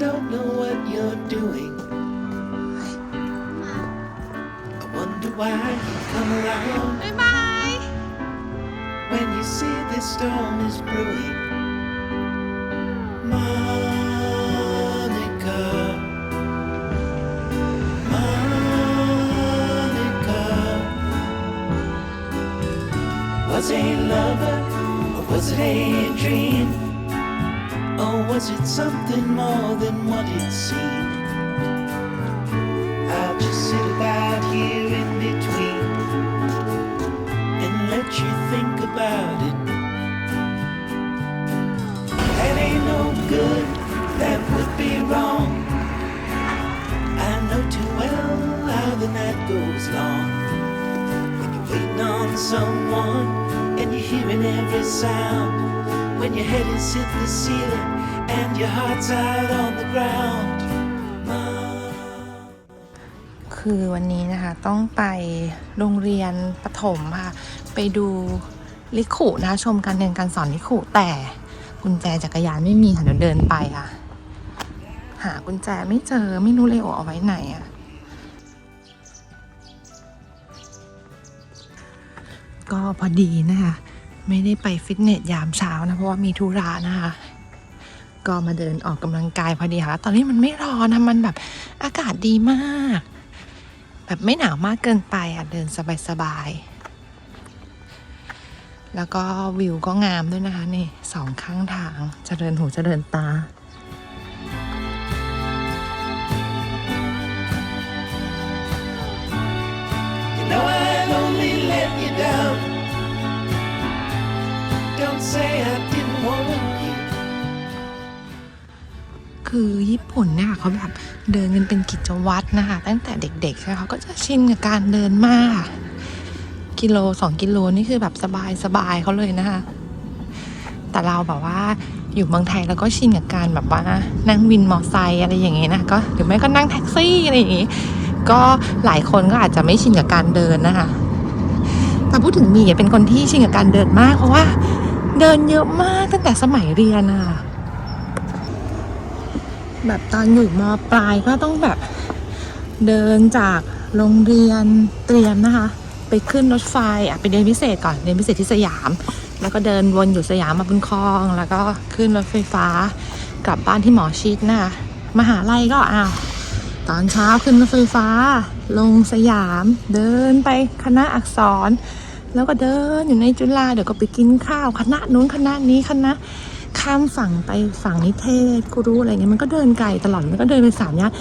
don't know what you're doing. I wonder why you come around. Bye bye. When you see this storm is brewing. Monica. Monica. Was it a lover or was it a dream? Was it something more than what it seemed? I'll just sit about here in between and let you think about it. That ain't no good, that would be wrong. I know too well how the night goes long. When you're waiting on someone and you're hearing every sound. When your head is hit the ceiling and your heart's out on the ground. คือวันนี้นะคะต้องไปโรงเรียนประถมค่ะ ไปดูลิขุนะชมการเรียนการสอนลิขุแต่กุญแจจักรยานไม่มีค่ะเดี๋ยวเดินไปค่ะ หากุญแจไม่เจอไม่รู้เลยโอเอาไว้ไหนอะก็พอดีนะคะ ไม่ได้ไปฟิตเนสยามเช้านะ เพราะว่ามีธุระนะคะ ก็มาเดินออกกำลังกายพอดีค่ะ ตอนนี้มันไม่ร้อนนะมันแบบอากาศดีมาก แบบไม่หนาวมากเกินไปอะเดินสบายๆ แล้วก็วิวก็งามด้วยนะคะ นี่สองข้างทางจเจริญหูจเจริญตา คือญี่ปุ่นเนี่ยค่ะเขาแบบเดินกันเป็นกิจวัตรนะคะ ตั้งแต่เด็กๆใช่ไหมเขาก็จะชินกับการเดินมาก กิโลสองกิโลนี่คือแบบสบายๆเขาเลยนะคะ แต่เราแบบว่าอยู่เมืองไทยเราก็ชินกับการแบบว่านั่งวินมอเตอร์ไซค์อะไรอย่างเงี้ยนะก็หรือไม่ก็นั่งแท็กซี่อะไรอย่างงี้ ก็หลายคนก็อาจจะไม่ชินกับการเดินนะคะแต่พูดถึงมีเป็นคนที่ชินกับการเดินมากเพราะว่า เดินเยอะมากตั้งแต่สมัยเรียนอะ แบบตอนอยู่มปลายก็ต้องแบบเดินจากโรงเรียนเตรียมนะคะ ไปขึ้นรถไฟอะไปเรียนพิเศษก่อนเรียนพิเศษที่สยาม แล้วก็เดินวนอยู่สยามมาบุญคลอง แล้วก็ขึ้นรถไฟฟ้ากลับบ้านที่หมอชิดนะคะมหาลัยก็อ้าวตอนเช้าขึ้นรถไฟฟ้า ลงสยาม เดินไปคณะอักษร แล้วก็เดินอยู่ในจุฬาเดี๋ยวก็ไปกินข้าว คณะนู้นคณะนี้คณะ ข้ามฝั่งไปฝั่งนิเทศกูรู้อะไรเงี้ยมันก็เดินไกลตลอดมันก็เดินไปสามย่าน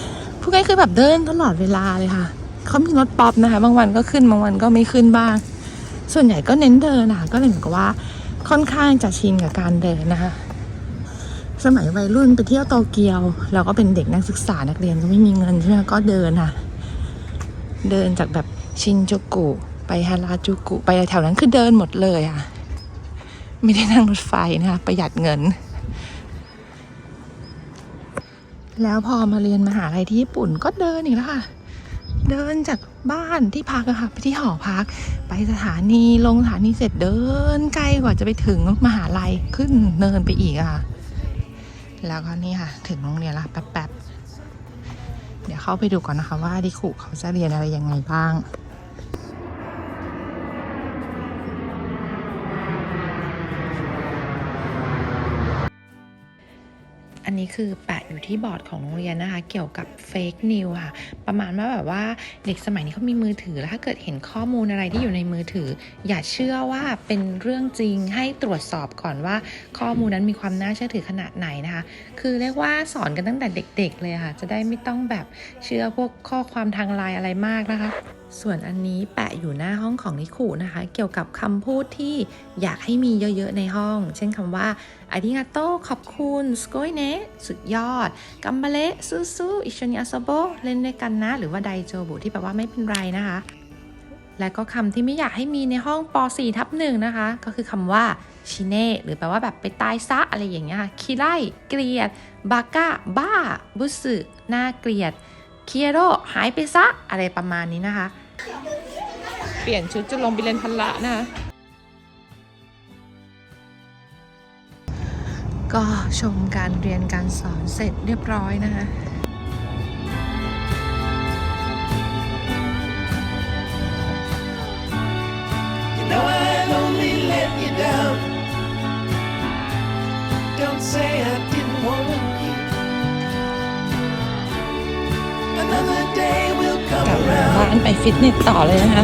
พูดง่ายคือแบบเดินตลอดเวลาเลยค่ะเขามีรถป๊อปนะคะ บางวันก็ขึ้นบางวันก็ไม่ขึ้นบ้าง ส่วนใหญ่ก็เน้นเดินนะคะก็เลยเหมือนกับว่าค่อนข้างจะชินกับการเดินนะคะ สมัยวัยรุ่นไปเที่ยวโตเกียว เราก็เป็นเด็กนักศึกษานักเรียนก็ไม่มีเงินใช่ไหมก็เดินค่ะเดินจากแบบชินจูกุไปฮาราจูกุไปแถวนั้นคือเดินหมดเลยค่ะ ไม่ได้นั่งรถไฟนะคะ ประหยัดเงิน แล้วพอมาเรียนมหาลัยที่ญี่ปุ่นก็เดินอีกแล้วค่ะ เดินจากบ้านที่พักอะค่ะไปที่หอพัก ไปสถานีลงสถานีเสร็จเดินไกลกว่าจะไปถึงมหาลัยขึ้นเนินไปอีกอะค่ะ แล้วก็นี่ค่ะ ถึงโรงเรียนละแป๊บๆเดี๋ยวเข้าไปดูก่อนนะคะว่าดิคุเขาจะเรียนอะไรยังไงบ้าง อันนี้คือแปะอยู่ที่บอร์ดของโรงเรียนนะคะ เกี่ยวกับเฟกนิวค่ะ ประมาณว่าแบบว่าเด็กสมัยนี้เขามีมือถือแล้วถ้าเกิดเห็นข้อมูลอะไรที่อยู่ในมือถือ อย่าเชื่อว่าเป็นเรื่องจริงให้ตรวจสอบก่อนว่าข้อมูลนั้นมีความน่าเชื่อถือขนาดไหนนะคะ คือเรียกว่าสอนกันตั้งแต่เด็ก ๆ เลยค่ะ จะได้ไม่ต้องแบบเชื่อพวกข้อความทางไลน์อะไรมากนะคะ ส่วนอันนี้แปะอยู่หน้าห้องของนิคุนะคะ เกี่ยวกับคำพูดที่อยากให้มีเยอะๆในห้อง เช่นคำว่าอาริงาโตขอบคุณสโกยเนะสุดยอด กัมบาเละสู้ๆอิชนิอาซโบเล่นด้วยกันนะ หรือว่าไดโจบุที่แปลว่าไม่เป็นไรนะคะ และก็คำที่ไม่อยากให้มีในห้องป .4 ทับหนึ่งนะคะ ก็คือคำว่าชิเน่หรือแปลว่าแบบไปตายซะอะไรอย่างเงี้ยค่ะคิไลเกลียด บาก้าบ้า บุสึน่าเกลียด เคียโรหายไปซะ อะไรประมาณนี้นะคะ เปลี่ยนชุดจะลงไปเรียนพละนะคะก็ชมการเรียนการสอนเสร็จเรียบร้อยนะคะ You know I'd only let you down. Don't say I didn't want you. านไปฟิตเนสต่อเลยนะคะ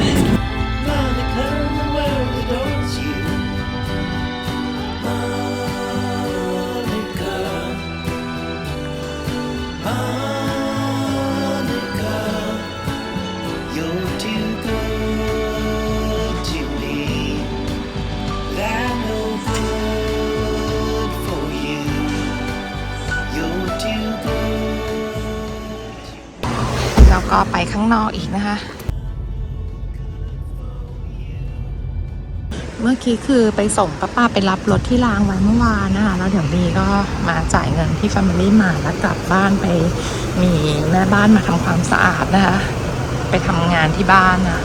แล้วก็ไปข้างนอกอีกนะคะ เมื่อกี้คือไปส่งป้าป้าไปรับรถที่รางไว้เมื่อวานนะคะ แล้วเดี๋ยวบีก็มาจ่ายเงินที่ Family มาแล้วกลับบ้านไปมีแม่บ้านมาทำความสะอาดนะคะ ไปทำงานที่บ้านนะ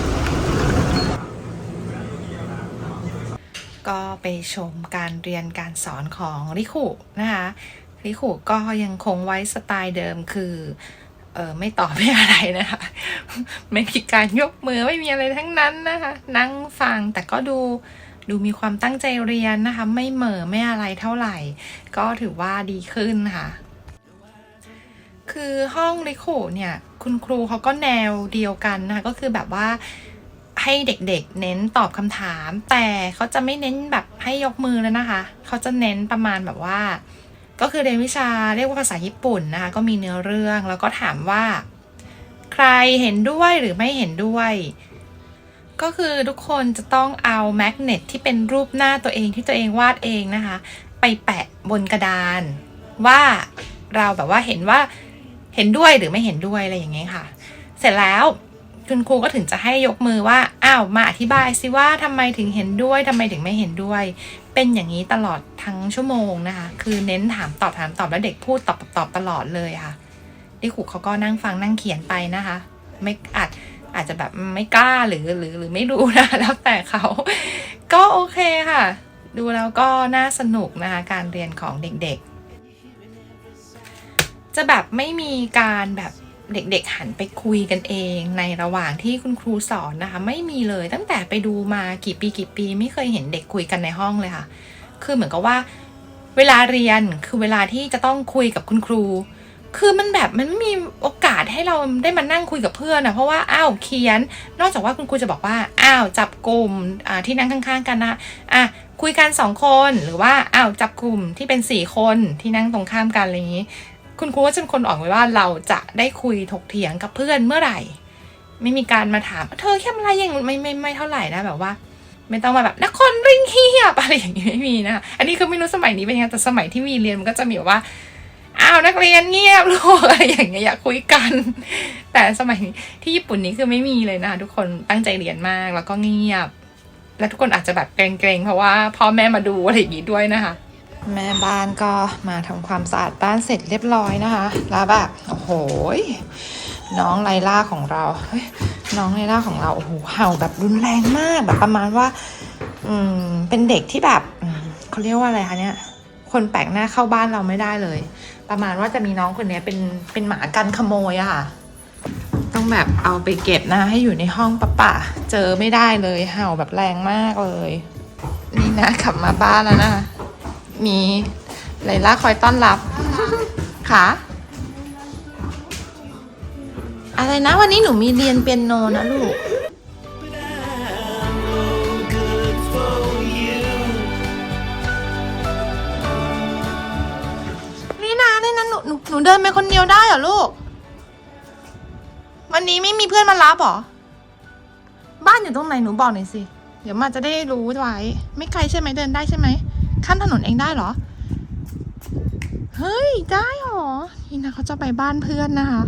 ก็ไปชมการเรียนการสอนของริคุนะคะริคุก็ยังคงไว้สไตล์เดิมคือ ออไม่ตอบไม่อะไรนะคะ ไม่มีการยกมือไม่มีอะไรทั้งนั้นนะคะ นั่งฟังแต่ก็ดูดูมีความตั้งใจเรียนนะคะ ไม่เหม่อไม่อะไรเท่าไหร่ ก็ถือว่าดีขึ้นค่ะ คือห้องริคุเนี่ย คุณครูเขาก็แนวเดียวกันนะคะก็คือแบบว่าให้เด็กๆ เน้นตอบคำถาม แต่เขาจะไม่เน้นแบบให้ยกมือแล้วนะคะ เขาจะเน้นประมาณแบบว่า ก็คือเรียนวิชาเรียกว่าภาษาญี่ปุ่นนะคะก็มีเนื้อเรื่องแล้วก็ถามว่า ใครเห็นด้วยหรือไม่เห็นด้วย ก็คือทุกคนจะต้องเอาแมกเนตที่เป็นรูปหน้าตัวเองที่ตัวเองวาดเองนะคะ ไปแปะบนกระดาน ว่าเราแบบว่าเห็นว่าเห็นด้วยหรือไม่เห็นด้วยอะไรอย่างเงี้ยค่ะ เสร็จแล้ว คุณครูก็ถึงจะให้ยกมือว่า อ้าวมาอธิบายสิว่าทำไมถึงเห็นด้วยทำไมถึงไม่เห็นด้วย เป็นอย่างนี้ตลอดทั้งชั่วโมงนะคะ คือเน้นถามตอบถามตอบแล้วเด็กพูดตอบตอบตอบตลอดเลยค่ะดิครูเขาก็นั่งฟังนั่งเขียนไปนะคะ ไม่อาจอาจจะแบบไม่กล้าหรือหรือหรือไม่รู้นะแล้วแต่เขา ก็โอเคค่ะ ดูแล้วก็น่าสนุกนะคะ การเรียนของเด็กๆ จะแบบไม่มีการแบบเด็กๆหันไปคุยกันเองในระหว่างที่คุณครูสอนนะคะ ไม่มีเลยตั้งแต่ไปดูมากี่ปีกี่ปี ไม่เคยเห็นเด็กคุยกันในห้องเลยค่ะ คือเหมือนกับว่า เวลาเรียนคือเวลาที่จะต้องคุยกับคุณครู คือมันแบบมันไม่มีโอกาสให้เราได้มานั่งคุยกับเพื่อนนะเพราะว่าอ้าวเขียน นอกจากว่าคุณครูจะบอกว่าอ้าวจับกลุ่มที่นั่งข้างๆ กันนะอะคุยกันสองคนหรือว่าอ้าวจับกลุ่มที่เป็นสี่คนที่นั่งตรงข้ามกันอะไรอย่างนี้ คุณครูก็จะเป็นคนออกไว้ว่าเราจะได้คุยถกเถียงกับเพื่อนเมื่อไหร่ ไม่มีการมาถามเธอแค่อะไรย่างไม่ไม่ไม่เท่าไหร่นะแบบว่า ไม่ต้องมาแบบนักครริงเฮียบอะไรอย่างนี้ไม่มีนะอันนี้คือไม่รู้สมัยนี้เป็นยังไงแต่สมัยที่มีเรียนมันก็จะมีแบบว่าอ้าวนักเรียนเงียบลูกอะไรอย่างเงี้ยอยากคุยกัน แต่สมัยที่ญี่ปุ่นนี้คือไม่มีเลยนะทุกคนตั้งใจเรียนมากแล้วก็เงียบ และทุกคนอาจจะแบบเกรงๆเพราะว่าพ่อแม่มาดูอะไรอย่างงี้ด้วยนะคะ แม่บ้านก็มาทำความสะอาดบ้านเสร็จเรียบร้อยนะคะ แล้วแบบโอ้โหน้องไลล่าของเราน้องไลล่าของเราโอ้โหเห่าแบบรุนแรงมากแบบประมาณว่า อืมเป็นเด็กที่แบบเขาเรียกว่าอะไรคะเนี่ยคนแปลกหน้าเข้าบ้านเราไม่ได้เลย ประมาณว่าจะมีน้องคนนี้เป็นเป็นหมากันขโมยอะค่ะ ต้องแบบเอาไปเก็บนะให้อยู่ในห้องปะปะเจอไม่ได้เลยเห่าแบบแรงมากเลย นี่นะขับมาบ้านแล้วนะ มีไลล่าคอยต้อนรับ ค่ะ อะไรนะวันนี้หนูมีเรียนเปียโนนะลูก But I'm no good for you. นี่นะนี่นะหนูหนูหนูเดินไปคนเดียวได้เหรอลูก วันนี้ไม่มีเพื่อนมารับเหรอ บ้านอยู่ตรงไหนหนูบอกหน่อยสิ เดี๋ยวมาจะได้รู้ไว้ ไม่ไกลใช่ไหมเดินได้ใช่ไหม ข้ามถนนเองได้เหรอ เฮ้ย ได้เหรอนี่นะเขาจะไปบ้านเพื่อนนะคะ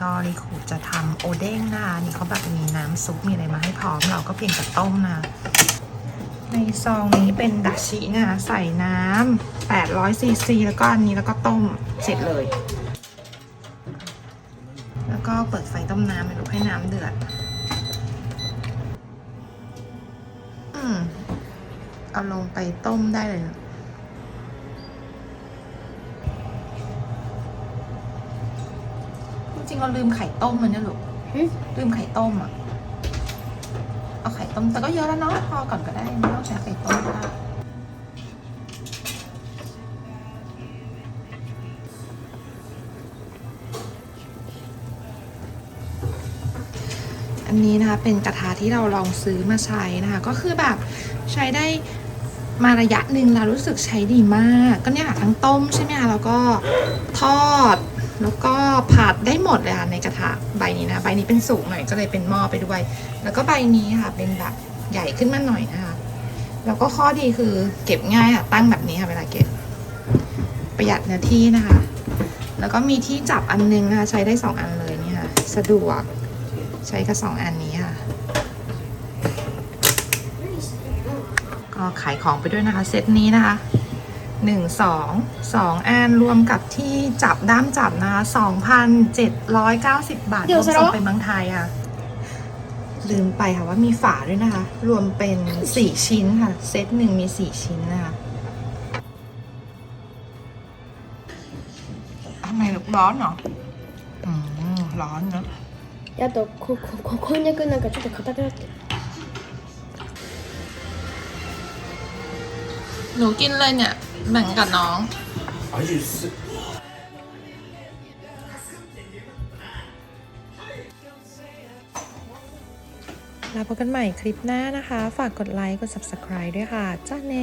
ก็ริคูจะทำโอเด้งนะคะนี่เขาแบบมีน้ำซุปมีอะไรมาให้พร้อม เราก็เพียงแต่ต้มนะ ในซองนี้เป็นดัชชินะคะ ใส่น้ำ800ซีซีแล้วก็อันนี้แล้วก็ต้มเสร็จเลยก็เปิดไฟต้มน้ำไปลูกให้น้ำเดือด อืม เอาลงไปต้มได้เลยลูกจริงๆเราลืมไข่ต้มมันเนี่ยลูกหึลืมไข่ต้มอะ เอาไข่ต้มแต่ก็เยอะแล้วเนาะพอก่อนก็ได้ไม่ต้องใช้ไข่ต้มก็ได้อันนี้นะคะเป็นกระทะที่เราลองซื้อมาใช้นะคะก็คือแบบใช้ได้มาระยะหนึ่งแล้วรู้สึกใช้ดีมาก ก็เนี่ยค่ะทั้งต้มใช่ไหมคะแล้วก็ทอด แล้วก็ผัดได้หมดเลยค่ะในกระทะใบนี้นะใบนี้เป็นสูงหน่อยก็เลยเป็นหม้อไปด้วย แล้วก็ใบนี้ค่ะเป็นแบบใหญ่ขึ้นมาหน่อยนะคะแล้วก็ข้อดีคือเก็บง่ายค่ะตั้งแบบนี้ค่ะเวลาเก็บ ประหยัดเนื้อที่นะคะ แล้วก็มีที่จับอันนึงนะคะใช้ได้สองอันเลยเนี่ยค่ะสะดวกใช้กับสองอันนี้ค่ะก็ขายของไปด้วยนะคะเซตนี้นะคะ หนึ่งสองสองอันรวมกับที่จับด้ามจับนะคะสองพันเจ็ดร้อยเก้าสิบบาท เดี๋ยว รวม จะ ส่ง รอ ไปเมืองไทยค่ะ ลืมไปค่ะว่ามีฝาด้วยนะคะ รวมเป็นสี่ชิ้นค่ะ เซตหนึ่งมีสี่ชิ้นนะคะทำไมลูกร้อนเหรอ อืม ร้อนเนอะ であとここここんにゃくなんかちょっと硬くなってる หนูกินเลยเนี่ย แบ่งกับน้องแล้วพบกันใหม่คลิปหน้านะคะ ฝากกดไลค์ กด subscribe ด้วยค่ะ จ้าเน